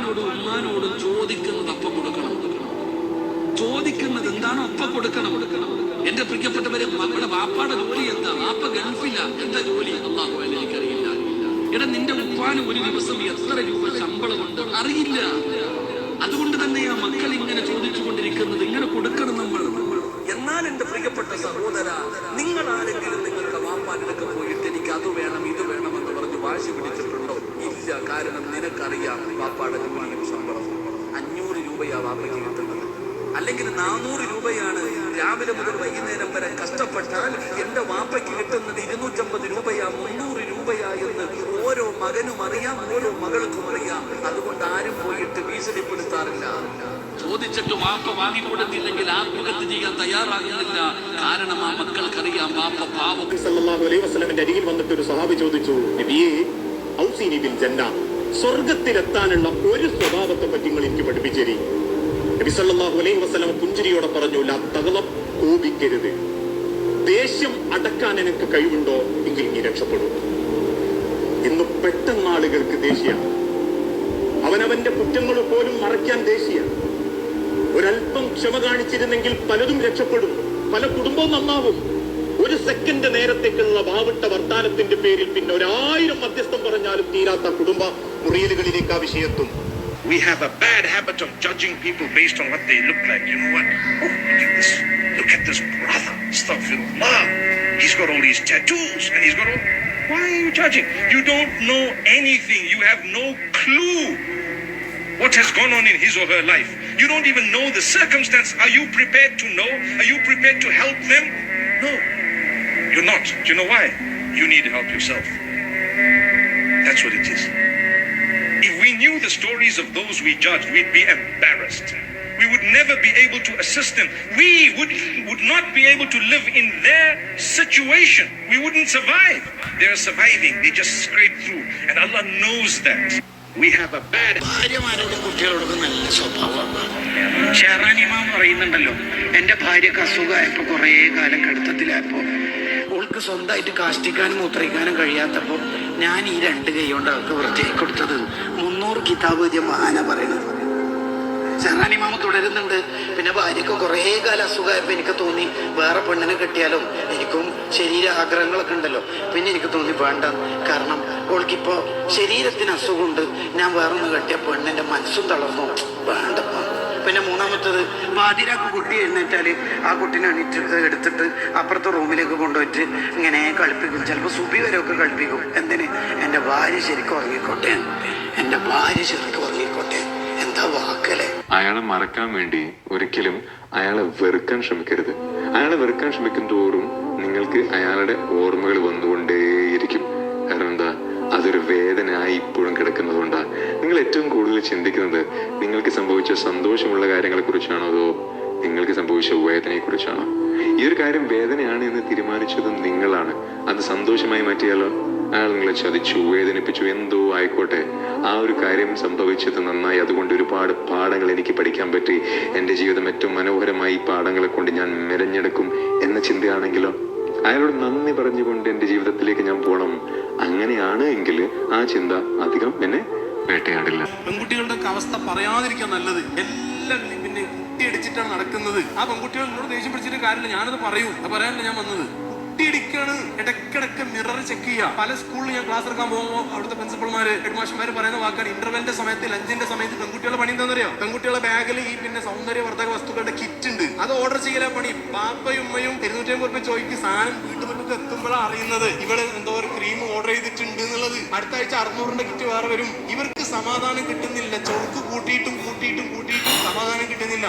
വാപ്പാനോടും ഉമ്മാനോടും ചോദിക്കുന്നത് അപ്പം കൊടുക്കണം. ചോദിക്കുന്നത് എന്താണോ അപ്പ കൊടുക്കണം. കൊടുക്കണം എന്റെ പ്രിയപ്പെട്ടവരെ നമ്മുടെ വാപ്പാടെ ജോലി എന്താ? വാപ്പ ഗൾഫില്ല എന്താ ജോലി? അള്ളാഹു എനിക്കറിയില്ല എടാ നിന്റെ ഉപ്പാന് ഒരു ദിവസം എത്ര രൂപ ശമ്പളമുണ്ട്? അറിയില്ല. അതുകൊണ്ട് തന്നെ ആ മക്കൾ ഇങ്ങനെ ചോദിച്ചു കൊണ്ടിരിക്കുന്നത് ഇങ്ങനെ കൊടുക്കണം നമ്മൾ. എന്നാൽ എന്റെ പ്രിയപ്പെട്ട സഹോദര നിങ്ങൾ ആരെങ്കിലും കാരണം നിനക്കറിയാം വാപ്പാടെ ജോലിയും ശമ്പളം അഞ്ഞൂറ് രൂപയാ വാപ്പയ്ക്ക് കിട്ടുന്നത്. അല്ലെങ്കിൽ നാനൂറ് രൂപയാണ് രാവിലെ മുതൽ വൈകുന്നേരം വരെ കഷ്ടപ്പെട്ടാൽ എന്റെ വാപ്പയ്ക്ക് കിട്ടുന്നത് ഇരുന്നൂറ്റമ്പത് രൂപയാ മുന്നൂറ് രൂപയാ എന്ന് ഓരോ മകനും അറിയാം ഓരോ മകൾക്കും അറിയാം. അതുകൊണ്ട് ആരും പോയിട്ട് ഭീഷണിപ്പെടുത്താറില്ല ചോദിച്ചിട്ട് വാപ്പ വാങ്ങിക്കൊടുത്തില്ലെങ്കിൽ ആത്മഹത്യ ചെയ്യാൻ തയ്യാറാകുന്നില്ല. കാരണം ആ മക്കൾക്കറിയാം വാപ്പ പാവം. അലൈഹി വസല്ലമയുടെ അരികിൽ വന്നിട്ട് ഒരു സഹാബി ചോദിച്ചു നബിയെ ഔസീനി ബിൽ ജന്ന സ്വർഗത്തിലെത്താനുള്ള ഒരു സ്വഭാവത്തെ പറ്റി നിങ്ങൾ എനിക്ക് പഠിപ്പിച്ചേരി. നബി സല്ലല്ലാഹു അലൈഹി വസല്ലം പുഞ്ചിരിയോടെ പറഞ്ഞു ലാ തഗ്ളബ് കോപിക്കരുത്. ദേഷ്യം അടക്കാൻ എനിക്ക് കഴിവുണ്ടോ എങ്കിൽ നീ രക്ഷപ്പെടും. ഇന്ന് പെട്ടെന്ന് ആളുകൾക്ക് ദേഷ്യമാണ് അവനവന്റെ കുറ്റങ്ങൾ പോലും മറയ്ക്കാൻ ദേഷ്യമാണ് ഒരല്പം ക്ഷമ കാണിച്ചിരുന്നെങ്കിൽ പലതും രക്ഷപ്പെടും. പല കുടുംബവും നന്നാവും. ഒരു സെക്കൻഡ് നേരത്തേക്കുള്ള ഭാവിട്ട വർത്താനത്തിന്റെ പേരിൽ പിന്നെ ഒരായിരം മധ്യസ്ഥം പറഞ്ഞാലും തീരാത്ത കുടുംബ മുറിയലുകളിലേക്ക് ആ വിഷയത്തും We have a bad habit of judging people based on what they look like. You know what? Oh, look at this. Look at this brother. Astaghfirullah. He's got all these tattoos and he's got all. Why are you judging? You don't know anything. You have no clue what has gone on in his or her life. You don't even know the circumstance. Are you prepared to know? Are you prepared to help them? No. You're not. Do you know why? You need to help yourself. That's what it is. If we knew the stories of those we judged, we'd be embarrassed. We would never be able to assist them. We would, would not be able to live in their situation. We wouldn't survive. They're surviving. They just scrape through. And Allah knows that. We have a bad ഭാര്യമാരുടെ കുട്ടികളോടൊക്കെ നല്ല സ്വഭാവമാണ് ഷെറാനിമ എന്ന് പറയുന്നുണ്ടല്ലോ എൻ്റെ ഭാര്യക്ക് അസുഖമായപ്പോൾ കുറേ കാലം കടുത്തത്തിലായപ്പോൾ ഓൾക്ക് സ്വന്തമായിട്ട് കാഷ്ടിക്കാനും മൂത്രയിക്കാനും കഴിയാത്തപ്പോൾ ഞാൻ ഈ രണ്ട് കൈ കൊണ്ട് അവർക്ക് വൃത്തിയാക്കി കൊടുത്തത്. മുന്നൂറ് കിതാബ് എഴുതിയ മഹാന പറയണത്. ഷെറാനിമാമ തുടരുന്നുണ്ട്. പിന്നെ ഭാര്യക്ക് കുറേ കാലം അസുഖമായപ്പോൾ എനിക്ക് തോന്നി വേറെ പെണ്ണിനെ കെട്ടിയാലും എനിക്കും ശരീര ആഗ്രഹങ്ങളൊക്കെ ഉണ്ടല്ലോ. പിന്നെ എനിക്ക് തോന്നി വേണ്ട. കാരണം അവൾക്കിപ്പോൾ ശരീരത്തിന് അസുഖമുണ്ട്. ഞാൻ വേറെ ഒന്ന് കെട്ടിയ പെണ്ണിന്റെ മനസ്സും തളർന്നു. വേണ്ടപ്പോ പിന്നെ മൂന്നാമത്തത് പാതിരാക്ക് കുട്ടി എഴുന്നേറ്റാൽ ആ കുട്ടീനെ എണീറ്റ് എടുത്തിട്ട് അപ്പുറത്തെ റൂമിലേക്ക് കൊണ്ടുപോയിട്ട് ഇങ്ങനെ കളിപ്പിക്കും. ചിലപ്പോൾ സുബി വരെയൊക്കെ കളിപ്പിക്കും. എന്തിന്? എന്റെ ഭാര്യ ശരിക്കും ഉറങ്ങിക്കോട്ടെ? എന്റെ ഭാര്യ ശരിക്കും ഉറങ്ങിക്കോട്ടെ? എന്താ വാക്കല്ലേ അയാളെ മറക്കാൻ വേണ്ടി ഒരിക്കലും അയാളെ വെറുക്കാൻ ശ്രമിക്കരുത്. അയാളെ വെറുക്കാൻ ശ്രമിക്കും തോറും നിങ്ങൾക്ക് അയാളുടെ ഓർമ്മകൾ വന്നുകൊണ്ടേയിരിക്കും. കാരണം എന്താ? അതൊരു വേദനയായി ഇപ്പോഴും കിടക്കുന്നതുകൊണ്ടാണ് നിങ്ങൾ ഏറ്റവും ചിന്തിക്കുന്നത് നിങ്ങൾക്ക് സംഭവിച്ച സന്തോഷമുള്ള കാര്യങ്ങളെ കുറിച്ചാണോ അതോ നിങ്ങൾക്ക് സംഭവിച്ച വേദനയെക്കുറിച്ചാണോ? ഈ ഒരു കാര്യം വേദനയാണ് എന്ന് തീരുമാനിച്ചതും നിങ്ങളാണ്. അത് സന്തോഷമായി മാറ്റിയാലോ? അയാൾ നിങ്ങളെ ചതിച്ചു വേദനിപ്പിച്ചു എന്തോ ആയിക്കോട്ടെ. ആ ഒരു കാര്യം സംഭവിച്ചത് നന്നായി. അതുകൊണ്ട് ഒരുപാട് പാഠങ്ങൾ എനിക്ക് പഠിക്കാൻ പറ്റി. എന്റെ ജീവിതം ഏറ്റവും മനോഹരമായി പാഠങ്ങളെ കൊണ്ട് ഞാൻ മെരഞ്ഞെടുക്കും എന്ന ചിന്തയാണെങ്കിലോ? അയാളോട് നന്ദി പറഞ്ഞുകൊണ്ട് എന്റെ ജീവിതത്തിലേക്ക് ഞാൻ പോകണം അങ്ങനെയാണ് എങ്കിൽ ആ ചിന്ത അധികം എന്നെ വേട്ടയാടില്ല. പെൺകുട്ടികളുടെ അവസ്ഥ പറയാതിരിക്കാൻ നല്ലത്. എല്ലാം പിന്നെ കുട്ടിയടിച്ചിട്ടാണ് നടക്കുന്നത്. ആ പെൺകുട്ടികൾ എന്നോട് ദേഷ്യം പിടിച്ചിട്ട് കാര്യമില്ല. ഞാനത് പറയൂ. പറയാനല്ല ഞാൻ വന്നത്? കുട്ടിയടിക്കാണ്. ഇടയ്ക്കിടയ്ക്ക് മിറർ ചെക്ക് ചെയ്യുക. പല സ്കൂളിൽ ഞാൻ ക്ലാസ് എടുക്കാൻ പോകുമ്പോൾ അവിടുത്തെ പ്രിൻസിപ്പൾമാര് ഹെഡ്മാസ്റ്റർമാര് പറയുന്ന വാക്കാണ്. ഇന്റർവെലിന്റെ സമയത്ത് ലഞ്ചിന്റെ സമയത്ത് പെൺകുട്ടികളുടെ പണി എന്താണെന്നറിയോ പെൺകുട്ടികളുടെ ബാഗിൽ ഈ പിന്നെ സൗന്ദര്യവർദ്ധക വസ്തുക്കളുടെ കിറ്റ് ഉണ്ട്. അത് ഓർഡർ ചെയ്യലാ പണി. പാപ്പയും ഉമ്മയും ഇരുന്നൂറ്റി അമ്പത് റുപ്യ ചോദിക്ക് സാധനം വീട്ടുമുറ്റത്ത് എത്തുമ്പോഴാണ് അറിയുന്നത്? ഇവിടെ എന്തോ ഒരു ക്രീം ഓർഡർ ചെയ്തിട്ടുണ്ട് എന്നുള്ളത്. അടുത്ത ആഴ്ച അറുന്നൂറിന്റെ കിറ്റ് വേറെ വരും. ഇവർക്ക് സമാധാനം കിട്ടുന്നില്ല. ചൊറുക്ക് കൂട്ടിയിട്ടും കൂട്ടിയിട്ടും കൂട്ടിയിട്ടും സമാധാനം കിട്ടുന്നില്ല.